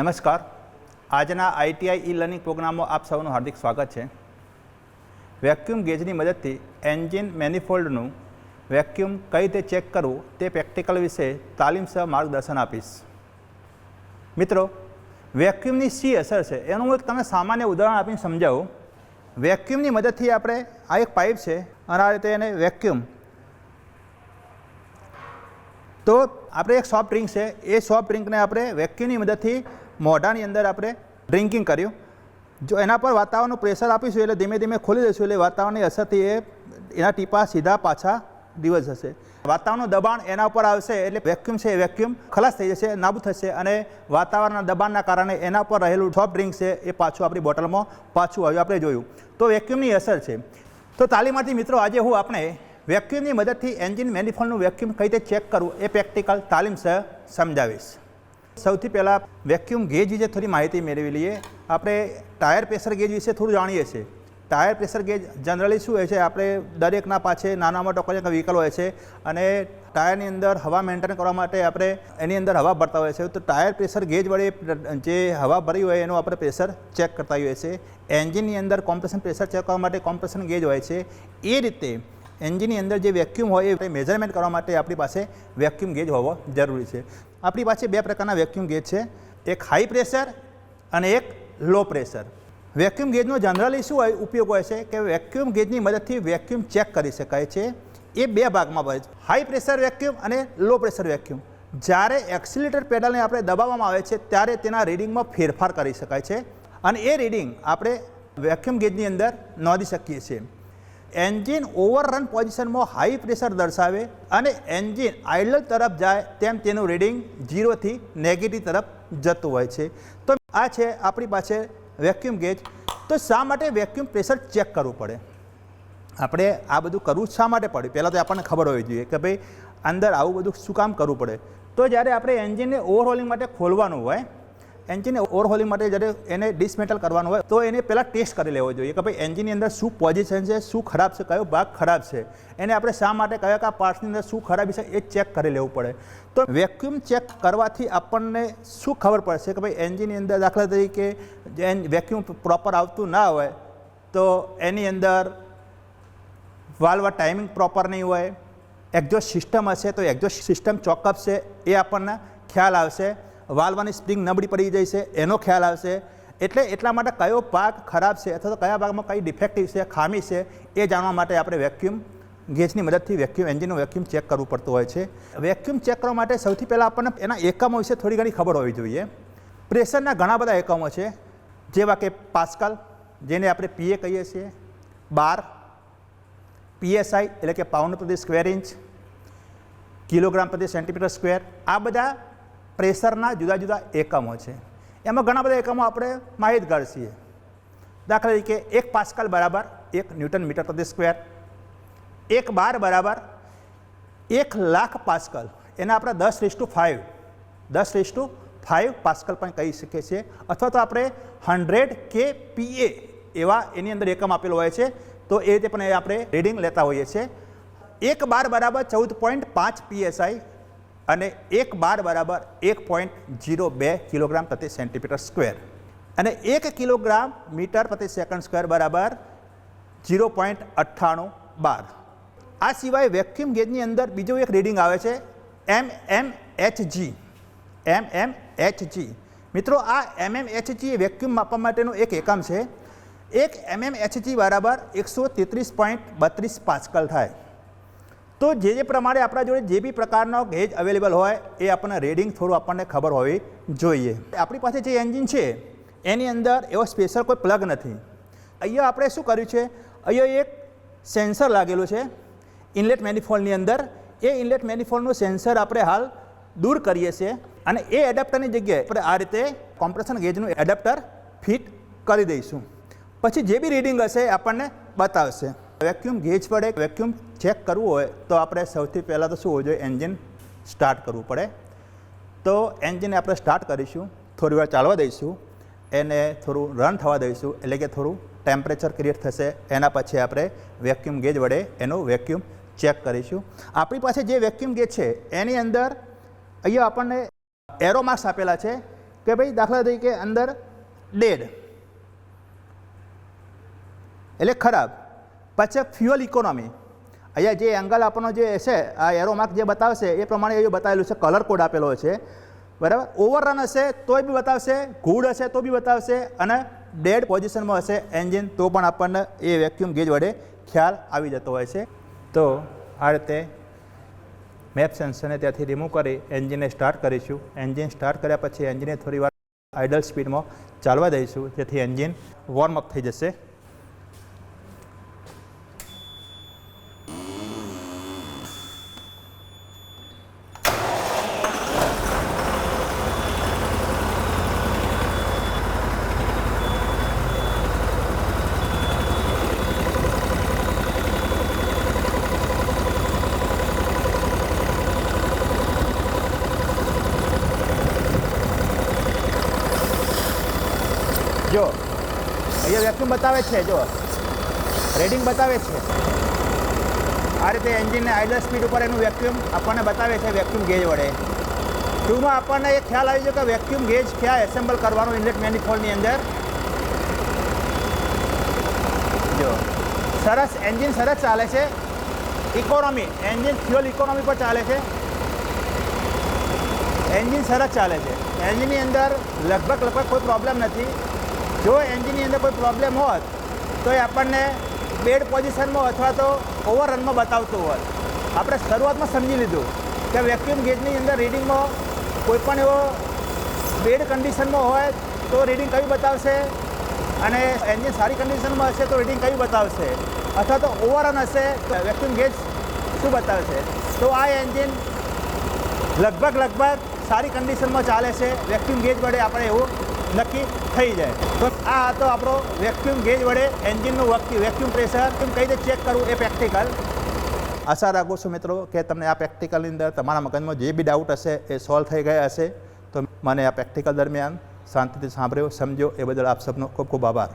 નમસ્કાર. આજના ITI e learning પ્રોગ્રામમાં આપ સૌનું હાર્દિક સ્વાગત છે. વેક્યુમ ગેજની મદદથી એન્જિન મેનિફોલ્ડનું વેક્યુમ કઈ રીતે ચેક કરવું તે પ્રેક્ટિકલ વિશે તાલીમસહ માર્ગદર્શન આપીશ. મિત્રો, વેક્યુમની શી અસર છે, એનું હું એક તમને સામાન્ય ઉદાહરણ આપીને સમજાવું. વેક્યુમની મદદથી આપણે આ એક પાઇપ છે, અને આ રીતે એને વેક્યુમ. તો, આપણે એક સોફ્ટ ડ્રિંક છે, એ સોફ્ટ ડ્રિંકને આપણે વેક્યુમની મદદથી મોઢાની અંદર આપણે ડ્રિંકિંગ કર્યું. જો એના પર વાતાવરણનું પ્રેશર આપીશું એટલે ધીમે ધીમે ખોલી દઈશું એટલે વાતાવરણની અસરથી એ, એના ટીપા સીધા પાછા દિવસ હશે વાતાવરણનું દબાણ એના ઉપર આવશે એટલે વેક્યુમ છે એ વેક્યુમ ખલાસ થઈ જશે, નાબૂદ થશે અને વાતાવરણના દબાણના કારણે એના પર રહેલું સોફ્ટ ડ્રિંક છે એ પાછું આપણી બોટલમાં પાછું આવ્યું. આપણે જોયું. તો વેક્યુમની અસર છે. તો તાલીમાર્થી મિત્રો, આજે હું આપણે વેક્યુમની મદદથી એન્જિન મેનિફોલ્ડનું વેક્યુમ કઈ રીતે ચેક કરવું એ પ્રેક્ટિકલ તાલીમ સર સમજાવીશ. સૌથી પહેલાં વેક્યુમ ગેજ વિશે થોડી માહિતી મેળવી લઈએ. આપણે ટાયર પ્રેશર ગેજ વિશે થોડું જાણીએ છીએ. ટાયર પ્રેશર ગેજ જનરલી શું હોય છે? આપણે દરેકના પાછે નાના મોટા કોઈ વ્હીકલ હોય છે અને ટાયરની અંદર હવા મેન્ટેન કરવા માટે આપણે એની અંદર હવા ભરતા હોય છે તો ટાયર પ્રેશર ગેજ વડે જે હવા ભરી હોય એનું આપણે પ્રેશર ચેક કરતા હોઈએ છીએ. એન્જિનની અંદર કોમ્પ્રેશન પ્રેશર ચેક કરવા માટે કોમ્પ્રેશન ગેજ હોય છે. એ રીતે એન્જિનની અંદર જે વેક્યુમ હોય એ મેઝરમેન્ટ કરવા માટે આપણી પાસે વેક્યુમ ગેજ હોવો જરૂરી છે. આપણી પાસે બે પ્રકારના વેક્યુમ ગેજ છે. એક હાઈ પ્રેશર અને એક લો પ્રેશર વેક્યુમ ગેજનો જનરલી શું હોય, ઉપયોગ હોય છે કે વેક્યુમ ગેજની મદદથી વેક્યુમ ચેક કરી શકાય છે. એ બે ભાગમાં હોય છે. હાઈ પ્રેશર વેક્યુમ અને લો પ્રેશર વેક્યુમ જ્યારે એક્સિલેટર પેડલને આપણે દબાવવામાં આવે છે, ત્યારે તેના રીડિંગમાં ફેરફાર કરી શકાય છે. અને એ રીડિંગ આપણે વેક્યુમ ગેજની અંદર નોંધી શકીએ છીએ. એન્જિન ઓવરરન પોઝિશનમાં હાઈ પ્રેશર દર્શાવે અને એન્જિન આઇડલ તરફ જાય તેમ તેનું રીડિંગ ઝીરોથી નેગેટિવ તરફ જતું હોય છે. તો આ છે આપણી પાસે વેક્યુમ ગેજ. તો શા માટે વેક્યુમ પ્રેશર ચેક કરવું પડે? આપણે આ બધું કરવું શા માટે પડે પહેલાં તો આપણને ખબર હોવી જોઈએ કે ભાઈ અંદર આવું બધું શું કામ કરવું પડે? તો જ્યારે આપણે એન્જિનને ઓવરહોલિંગ માટે ખોલવાનું હોય એન્જિનને ઓવરહોલિંગ માટે જ્યારે એને ડિસમેટલ કરવાનું હોય, તો એને પહેલાં ટેસ્ટ કરી લેવો જોઈએ કે ભાઈ એન્જિનની અંદર શું પોઝિશન છે, શું ખરાબ છે, કયો ભાગ ખરાબ છે. એને આપણે શા માટે, કયા કયા પાર્ટ્સની અંદર શું ખરાબી છે એ ચેક કરી લેવું પડે. તો વેક્યુમ ચેક કરવાથી આપણને શું ખબર પડશે કે ભાઈ એન્જિનની અંદર દાખલા તરીકે વેક્યુમ પ્રોપર આવતું ના હોય, તો એની અંદર વાલ્વ ટાઈમિંગ પ્રોપર નહીં હોય એક્ઝોસ્ટ સિસ્ટમ હશે તો એક્ઝોસ્ટ સિસ્ટમ ચોકઅપ છે એ આપણને ખ્યાલ આવશે. વાલ્વની સ્પ્રિંગ નબળી પડી જાય છે, એનો ખ્યાલ આવશે. એટલે એટલા માટે કયો ભાગ ખરાબ છે અથવા તો કયા ભાગમાં કઈ ડિફેક્ટિવ છે, ખામી છે, એ જાણવા માટે આપણે વેક્યુમ ગેજની મદદથી વેક્યુમ એન્જિનનું વેક્યુમ ચેક કરવું પડતું હોય છે. વેક્યુમ ચેક કરવા માટે સૌથી પહેલાં આપણને એના એકમો વિશે થોડી ઘણી ખબર હોવી જોઈએ. પ્રેશરના ઘણા બધા એકમો છે, જેવા કે પાસ્કલ, જેને આપણે પીએ કહીએ છીએ, બાર પીએસઆઈ એટલે કે પાઉન્ડ પ્રતિ સ્ક્વેર ઇંચ કિલોગ્રામ પ્રતિ સેન્ટીમીટર સ્ક્વેર આ બધા પ્રેશરના જુદા જુદા એકમો છે. એમાં ઘણા બધા એકમો આપણે માહિતગાર છીએ. દાખલા તરીકે એક પાસ્કલ બરાબર એક ન્યૂટન મીટર પ્રતિ સ્ક્વેર. એક બાર બરાબર એક લાખ પાસ્કલ. એને આપણે દસ રેસ ટુ ફાઇવ દસ રેસ ટુ ફાઇવ પાસ્કલ પણ કહી શકીએ છીએ. અથવા તો આપણે હંડ્રેડ કે પીએ એવા એની અંદર એકમ આપેલો હોય છે. તો એ રીતે પણ એ આપણે રીડિંગ લેતા હોઈએ છીએ. એક બાર બરાબર ચૌદ પોઈન્ટ પાંચ પીએસઆઈ અને એક બાર બરાબર એક પોઈન્ટ જીરો બે કિલોગ્રામ પ્રતિ સેન્ટીમીટર સ્ક્વેર. અને એક કિલોગ્રામ મીટર પ્રતિ સેકન્ડ સ્ક્વેર બરાબર જીરો પોઈન્ટ અઠ્ઠાણું બાર. આ સિવાય વેક્યુમ ગેજની અંદર બીજું એક રીડિંગ આવે છે, એમ એમ એચ જી. એમ એમ એચ જી. મિત્રો, આ એમ એમ એચ જી વેક્યુમ માપવા માટેનું એક એકમ છે. એક એમ એમ એચ જી બરાબર એકસો તેત્રીસ પોઈન્ટ બત્રીસ પાસ્કલ થાય. તો જે જે પ્રમાણે આપણા જોડે જે બી પ્રકારનો ગેજ અવેલેબલ હોય, એ આપણને રેડિંગ થોડું આપણને ખબર હોવી જોઈએ. આપણી પાસે જે એન્જિન છે, એની અંદર એવો સ્પેશિયલ કોઈ પ્લગ નથી. અહીંયા આપણે શું કર્યું છે, અહીંયા એક સેન્સર લાગેલું છે ઇનલેટ મેનિફોલ્ડની અંદર. એ ઇનલેટ મેનિફોલ્ડનું સેન્સર આપણે હાલ દૂર કરીએ છીએ અને એ એડેપ્ટરની જગ્યાએ આપણે આ રીતે કોમ્પ્રેશન ગેજનું એડેપ્ટર ફિટ કરી દઈશું. પછી જે બી રીડિંગ હશે આપણને બતાવશે. વેક્યુમ ગેજ પડે વેક્યુમ ચેક કરવું હોય તો આપણે સૌથી પહેલાં તો શું હોવું જોઈએ? એન્જિન સ્ટાર્ટ કરવું પડે. તો એન્જિનને આપણે સ્ટાર્ટ કરીશું, થોડી વાર ચાલવા દઈશું, એને થોડું રન થવા દઈશું, એટલે કે થોડું ટેમ્પરેચર ક્રિએટ થશે. એના પછી આપણે વેક્યુમ ગેજ વડે એનું વેક્યુમ ચેક કરીશું. આપણી પાસે જે વેક્યુમ ગેજ છે, એની અંદર અહીંયા આપણને એરો માર્ક્સ આપેલા છે કે ભાઈ દાખલા તરીકે અંદર ડેડ. એટલે ખરાબ. પછી ફ્યુઅલ ઇકોનોમી અહીંયા જે એંગલ આપણો જે છે, આ એરો માર્ક જે બતાવશે, એ પ્રમાણે એ બતાવેલું છે કલર કોડ આપેલો છે. બરાબર? ઓવરરન હશે, તોય બી બતાવશે ગુડ હશે, તો બી બતાવશે, અને ડેડ પોઝિશનમાં હશે એન્જિન તો પણ આપણને એ વેક્યુમ ગેજ વડે ખ્યાલ આવી જતો હોય છે. તો આ રીતે મેપ સેન્સરને ત્યાંથી રિમૂવ કરી એન્જિનને સ્ટાર્ટ કરીશું. એન્જિન સ્ટાર્ટ કર્યા પછી એન્જિનને થોડી વાર આઇડલ સ્પીડમાં ચાલવા દઈશું, જેથી એન્જિન વોર્મઅપ થઈ જશે જો વેક્યુમ બતાવે છે, જો. રેડિંગ બતાવે છે. આ રીતે એન્જિનને આઇડલ સ્પીડ ઉપર એનું વેક્યુમ આપણને બતાવે છે વેક્યુમ ગેજ વડે. ટૂંકમાં આપણને એ ખ્યાલ આવી ગયો કે વેક્યુમ ગેજ ક્યાં એસેમ્બલ કરવાનું ઇન્લેટ મેનિફોલ્ડની અંદર? જો. સરસ એન્જિન સરસ ચાલે છે. ઇકોનોમી એન્જિન ફ્યુઅલ ઇકોનોમી પર ચાલે છે. એન્જિન સરસ ચાલે છે. એન્જિનની અંદર લગભગ લગભગ કોઈ પ્રોબ્લેમ નથી. જો એન્જિનની અંદર કોઈ પ્રોબ્લેમ હોત, તો એ આપણને બેડ પોઝિશનમાં અથવા તો ઓવરરનમાં બતાવતું હોત. આપણે શરૂઆતમાં સમજી લીધું કે વેક્યુમ ગેજની અંદર રીડિંગમાં કોઈપણ એવો બેડ કન્ડિશનમાં હોય, તો રીડિંગ કયું બતાવશે? અને એન્જિન સારી કન્ડિશનમાં હશે, તો રીડિંગ કયું બતાવશે? અથવા તો ઓવરરન હશે, તો વેક્યુમ ગેજ શું બતાવશે? તો આ એન્જિન લગભગ લગભગ સારી કન્ડિશનમાં ચાલે છે. વેક્યુમ ગેજ વડે આપણે એવું નક્કી થઈ જાય. તો આ હતો આપણો વેક્યુમ ગેજ વડે એન્જિનનું વેક્યુમ પ્રેશર કેમ કઈ રીતે ચેક કરવું એ પ્રેક્ટિકલ આશા રાખું છું મિત્રો કે તમને આ પ્રેક્ટિકલની અંદર તમારા મગજમાં જે બી ડાઉટ હશે એ સોલ્વ થઈ ગયા હશે. તો મને આ પ્રેક્ટિકલ દરમિયાન શાંતિથી સાંભળ્યો સમજો એ બદલ આપ સબનો ખૂબ ખૂબ આભાર.